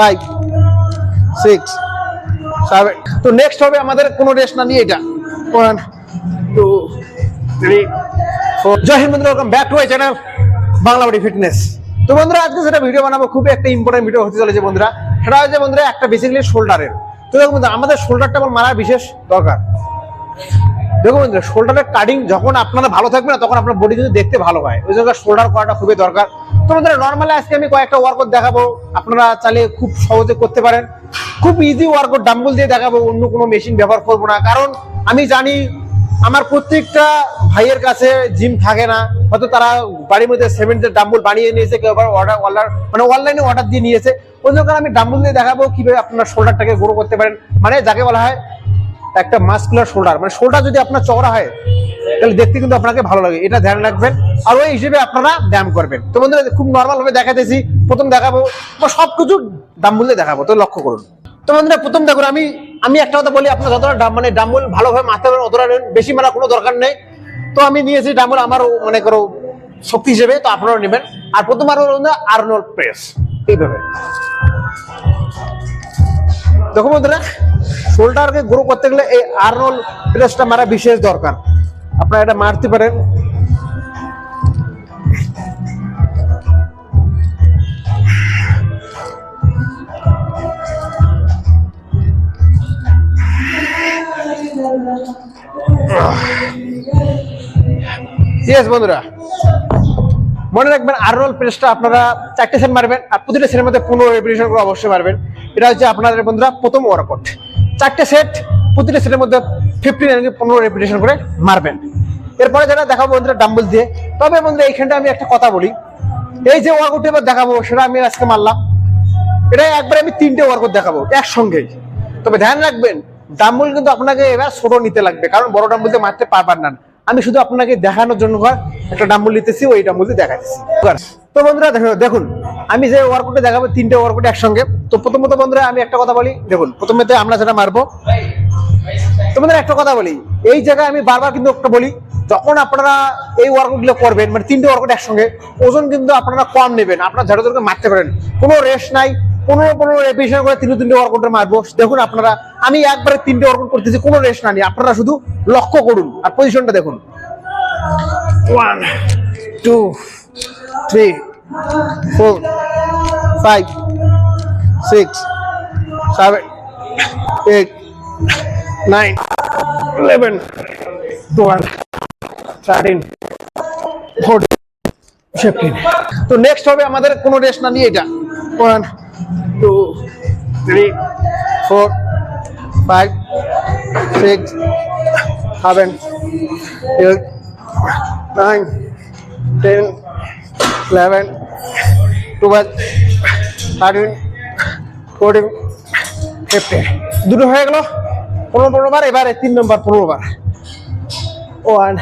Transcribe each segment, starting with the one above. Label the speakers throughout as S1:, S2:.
S1: Five six seven তো next হবে আমাদের কোনো রেস্ট না নিয়ে এটা। One two three four Jai Hind back to my channel Bangla body fitness তো বন্ধুরা, আজকে সেটা ভিডিও বানাবো খুবই একটা ইম্পর্টেন্ট ভিডিও হতে চলেছে বন্ধুরা। সেটা হচ্ছে বন্ধুরা, একটা বেসিক্যালি শোল্ডারের তো দেখুন আমাদের শোল্ডারটা আমার মারা বিশেষ দরকার। দেখুন বন্ধুরা শোল্ডারের কাটিং যখন আপনারা ভালো থাকবে না, তখন আপনার বডি কিন্তু দেখতে ভালো হয়। ওই জন্য শোল্ডার করাটা খুবই দরকার। তো বন্ধুরা নর্মালি আজকে আমি কয়েকটা ওয়ার্কআউট দেখাবো। আপনারা চাইলে খুব সহজে করতে পারেন। খুব ইজি ওয়ার্কআউট ডাম্বল দিয়ে দেখাবো, অন্য কোনো মেশিন ব্যবহার করব না। কারণ আমি জানি, আমার প্রত্যেকটা ভাইয়ের কাছে জিম থাকে না। হয়তো তারা বাড়ির মধ্যে সেভেন্টের ডাম্বল বানিয়ে নিয়েছে, কেউ আবার অর্ডার অর্ডার মানে অনলাইনে অর্ডার দিয়ে নিয়েছে। ওই জন্য আমি ডাম্বল দিয়ে দেখাবো, কীভাবে আপনার শোল্ডারটাকে গ্রো করতে পারেন। মানে যাকে বলা হয় একটা মাস্কুলার শোল্ডার মানে শোল্ডার যদি আপনার চওড়া হয়, তাহলে দেখতে কিন্তু আপনাকে ভালো লাগে, এটা ধ্যান রাখবেন। আর ওই হিসেবে আপনারা ব্যায়াম করবেন। তো বন্ধুরা, খুব নর্মাল ভাবে দেখাতেছি, প্রথম দেখাবো, বা সবকিছু ডাম্বুল দিয়ে দেখাবো, তো লক্ষ্য করুন। তো বন্ধুরা, প্রথম দেখুন, আমি আমি একটা কথা বলি, আপনার যতটা মানে ডাম্বুল ভালোভাবে মারতে পারেন, অতটা বেশি মারা কোনো দরকার নেই। তো আমি নিয়েছি ডাম্বুল আমার, মনে করো, শক্তি হিসেবে, তো আপনারাও নেবেন। আর প্রথম আর আর্নল প্রেস এইভাবে। দেখো বন্ধুরা শোল্ডারকে গ্রো করতে গেলে এই আর্নল প্রেসটা মারা বিশেষ দরকার। আপনারা এটা মারতে পারেন। ইয়েস বন্ধুরা। মনে রাখবেন আর্নল প্রেসটা আপনারা চারটে সেট মারবেন আর প্রতিটা সেটের মধ্যে পনেরো রেপিটেশন করে অবশ্যই মারবেন। এটা হচ্ছে আপনাদের বন্ধুরা প্রথম ওয়ার্কআউট চারটে সেট প্রতিটা সেটের মধ্যে ফিফটিন পনেরো রেপিটেশন করে মারবেন। এরপরে যেটা দেখাবো বন্ধুরা ডাম্বল দিয়ে। তবে বন্ধুরা, এইখানটা আমি একটা কথা বলি। এই যে ওয়ার্কআউট এবার দেখাবো, সেটা আমি আজকে মারলাম। এটা একবারে আমি তিনটে ওয়ার্কআউট দেখাবো, একসঙ্গেই। তবে ধ্যান রাখবেন ডাম্বল কিন্তু আপনাকে এবার ছোট নিতে লাগবে, কারণ বড় ডাম্বল দিয়ে মারতে পারবেন না। আমি শুধু আপনাকে দেখানোর জন্য একটা ডাম্বল নিতেছি, ওই ডাম্বল দিয়ে দেখাচ্ছি তো বন্ধুরা, দেখো- দেখুন, আমি যে ওয়ার্কআউটে দেখাবো, তিনটে ওয়ার্কআউট একসঙ্গে। তো প্রথমত বন্ধুরা, আমি একটা কথা বলি। দেখুন প্রথমে তো আমরা যেটা মারবো, তোমাদের একটা কথা বলি। এই জায়গায় আমি বারবার কিন্তু একটা বলি, যখন আপনারা এই ওয়ার্কআউটগুলো করবেন মানে তিনটে ওয়ার্কআউট একসঙ্গে, ওজন কিন্তু আপনারা কম নেবেন, আপনারা ঝাড়ু ধরে মারতে পারেন। কোনো রেস্ট নাই পনেরো পনেরো রেপিটেশন করে তিনটে তিনটে ওয়ার্কআউটে মারবো। দেখুন আপনারা, আমি একবারে তিনটে ওয়ার্কআউট করতেছি, কোনো রেস্ট না নিয়ে আপনারা শুধু লক্ষ্য করুন, আর পজিশনটা দেখুন। One two three four five six seven eight nine eleven twelve thirteen fourteen fifteen তো নেক্সট হবে আমাদের কোনো রেস্ট না নিয়ে এটা। One two three four five six seven eight nine ten eleven twelve thirteen fourteen fifteen দুটো হয়ে গেল, পনেরো পনেরো বার এবারে তিন নম্বর পনেরো বার one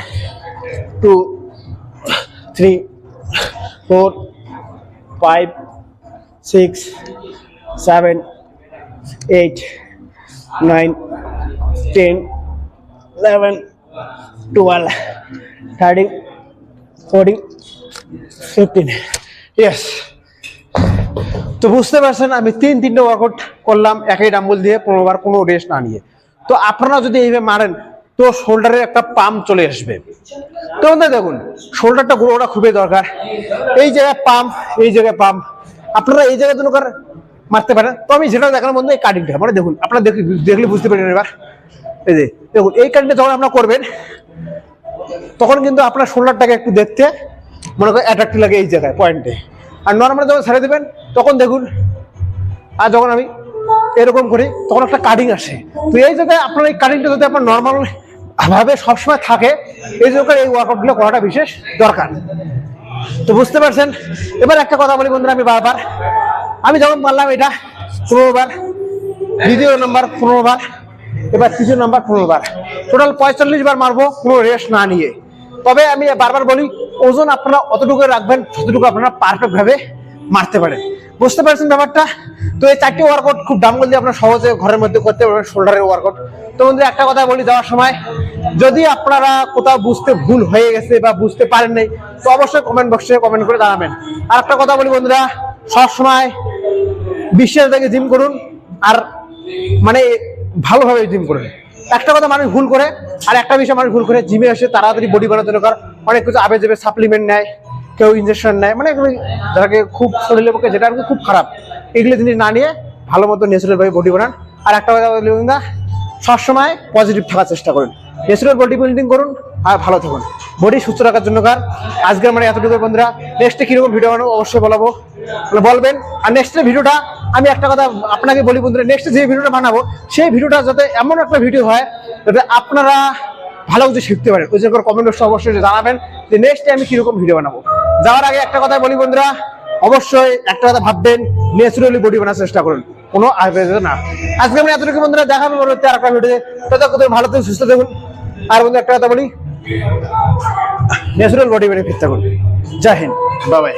S1: two three four five six seven eight nine ten eleven twelve thirteen fourteen fifteen yes তো বুঝতে পারছেন, আমি তিন তিনটে ওয়ার্কআউট করলাম, একই ডাম্বল দিয়ে পনেরো বার কোনো রেস্ট না নিয়ে। তো আপনারা যদি এইভাবে মারেন, তো শোল্ডারে একটা পাম্প চলে আসবে। তো দেখুন শোল্ডারটা গ্রোটা খুবই দরকার। এই জায়গায় পাম্প এই জায়গায় পাম্প আপনারা এই জায়গায় দরকার মারতে পারেন। তো আমি যেটা দেখালাম বন্ধু এই কাটিংটা মানে দেখুন, আপনারা দেখলে বুঝতে পারেন এবার। এই যে, দেখুন, এই কাটিংটা যখন আপনারা করবেন, তখন কিন্তু আপনার শোল্ডারটাকে একটু দেখতে মনে করেন অ্যাট্রাক্টিভ লাগে এই জায়গায় পয়েন্টে আর নর্মাল যখন ছেড়ে দেবেন, তখন দেখুন, আর যখন আমি এরকম করি, তখন একটা কাটিং আসে। তো এই জায়গায় আপনার এই কাটিংটা যদি আপনার নর্মাল ভাবে সবসময় থাকে, এই জন্য এই ওয়ার্কআউটগুলো করাটা বিশেষ দরকার। তো বুঝতে পারছেন? এবার একটা কথা বলি বন্ধুরা, আমি বারবার। আমি যখন বললাম এটা পনেরো বার দ্বিতীয় নাম্বার পনেরো বার এবার তৃতীয় নাম্বার পনেরো বার টোটাল পঁয়তাল্লিশ বার মারবো, কোনো রেস্ট না নিয়ে। তবে আমি বারবার বলি ওজন আপনারা অতটুকু রাখবেন, যতটুকু আপনারা পারফেক্ট ভাবে মারতে পারেন। বুঝতে পারছেন ব্যাপারটা? তো এই চারটি ওয়ার্কআউট খুব ডাম্বল দিয়ে আপনারা সহজে ঘরের মধ্যে করতে পারবেন শোল্ডারের ওয়ার্কআউট তো বন্ধু একটা কথা বলি যাওয়ার সময়, যদি আপনারা কোথাও বুঝতে ভুল হয়ে গেছে বা বুঝতে পারেন নাই, তো অবশ্যই কমেন্ট বক্সে কমেন্ট করে জানাবেন। আর একটা কথা বলি বন্ধুরা, সবসময় বিশ্বাস থেকে জিম করুন, আর মানে ভালোভাবে জিম করুন। একটা কথা মানুষ ভুল করে, আর একটা বিষয় মানুষ ভুল করে জিমে এসে তাড়াতাড়ি বডি জন্য কারণ অনেক কিছু আবে যাবে সাপ্লিমেন্ট নেয় কেউ ইঞ্জেকশন নেয় মানে যাকে খুব শরীরের পক্ষে যেটা আর খুব খারাপ। এগুলো জিনিস না নিয়ে ভালো মতো ন্যাচারাল ভাবে বডি বানান। আর একটা কথা বলি বন্ধুরা, সবসময় পজিটিভ থাকার চেষ্টা করুন। ন্যাচারাল বডি বিল্ডিং করুন আর ভালো থাকুন। বডি সুস্থ রাখার জন্য কার। আজকের মানে এতটুকু বন্ধুরা। নেক্সটে কীরকম ভিডিও বানাবো অবশ্যই বলাবো। বলবেন। আর নেক্সটের ভিডিওটা আমি একটা কথা আপনাকে বলি বন্ধুরা নেক্সট যে ভিডিওটা বানাবো সেই ভিডিওটা যাতে এমন একটা ভিডিও হয় যাতে আপনারা ভালো কিছু শিখতে পারেন ওই জন্য কমেন্ট বক্সে অবশ্যই জানাবেন যে নেক্সটে আমি কীরকম ভিডিও বানাবো। যাওয়ার আগে একটা কথা বলি বন্ধুরা, অবশ্যই একটা কথা ভাববেন ন্যাচুরালি বডি বানার চেষ্টা করুন। কোনো আয়ুর্বেদ না। আজকে আমি এতটুকু বন্ধুরা দেখাবো, পরবর্তী আর একটা ভিডিওতে ততক্ষণ ভালো থাকুন, সুস্থ থাকুন। আর বন্ধু একটা কথা বলি ন্যাচুরাল বডি বেনিফিট থাকুন। জয় হিন্দ। বাবাই